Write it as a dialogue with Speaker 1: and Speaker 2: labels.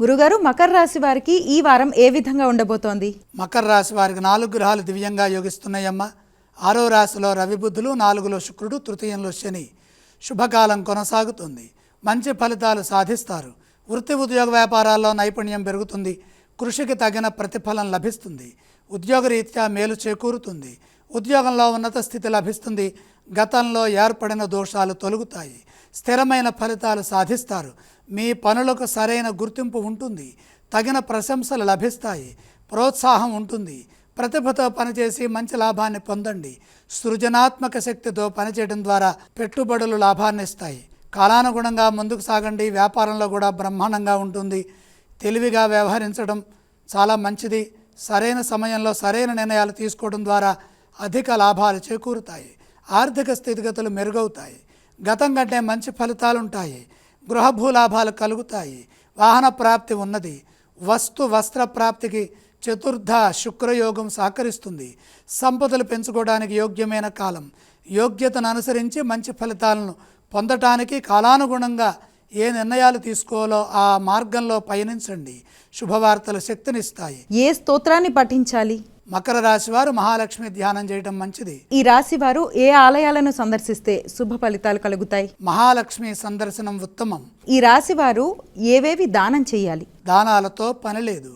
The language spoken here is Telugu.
Speaker 1: గురుగారు మకర రాశి వారికి ఈ వారం ఏ విధంగా ఉండబోతోంది?
Speaker 2: మకర రాశి వారికి నాలుగు గ్రహాలు దివ్యంగా యోగిస్తున్నాయమ్మ. ఆరో రాశిలో రవి బుద్ధులు నాలుగులో శుక్రుడు తృతీయంలో శని. శుభకాలం కొనసాగుతుంది. మంచి ఫలితాలు సాధిస్తారు. వృత్తి ఉద్యోగ వ్యాపారాల్లో నైపుణ్యం పెరుగుతుంది. కృషికి తగిన ప్రతిఫలం లభిస్తుంది. ఉద్యోగరీత్యా మేలు చేకూరుతుంది. ఉద్యోగంలో ఉన్నత స్థితి లభిస్తుంది. గతంలో ఏర్పడిన దోషాలు తొలగుతాయి. స్థిరమైన ఫలితాలు సాధిస్తారు. మీ పనులకు సరైన గుర్తింపు ఉంటుంది. తగిన ప్రశంసలు లభిస్తాయి. ప్రోత్సాహం ఉంటుంది. ప్రతిభతో పనిచేసి మంచి లాభాన్ని పొందండి. సృజనాత్మక శక్తితో పనిచేయడం ద్వారా పెట్టుబడులు లాభాన్ని ఇస్తాయి. కాలానుగుణంగా ముందుకు సాగండి. వ్యాపారంలో కూడా బ్రహ్మాండంగా ఉంటుంది. తెలివిగా వ్యవహరించడం చాలా మంచిది. సరైన సమయంలో సరైన నిర్ణయాలు తీసుకోవడం ద్వారా అధిక లాభాలు చేకూరుతాయి. ఆర్థిక స్థితిగతులు మెరుగవుతాయి. గతం కంటే మంచి ఫలితాలుంటాయి. గృహభూ లాభాలు కలుగుతాయి. వాహన ప్రాప్తి ఉన్నది. వస్తు వస్త్ర ప్రాప్తికి చతుర్థ శుక్రయోగం సహకరిస్తుంది. సంపదలు పెంచుకోవడానికి యోగ్యమైన కాలం. యోగ్యతను అనుసరించి మంచి ఫలితాలను పొందటానికి కాలానుగుణంగా ఏ నిర్ణయాలు తీసుకోవాలో ఆ మార్గంలో పయనించండి. శుభవార్తలు శక్తినిస్తాయి.
Speaker 1: ఏ స్తోత్రాన్ని పఠించాలి?
Speaker 2: మకర రాశి వారు మహాలక్ష్మి ధ్యానం చేయడం మంచిది.
Speaker 1: ఈ రాశి వారు ఏ ఆలయాలను సందర్శిస్తే శుభ ఫలితాలు కలుగుతాయి?
Speaker 2: మహాలక్ష్మి సందర్శనం ఉత్తమం.
Speaker 1: ఈ రాశి వారు ఏవేవి దానం చేయాలి?
Speaker 2: దానాలతో పని లేదు.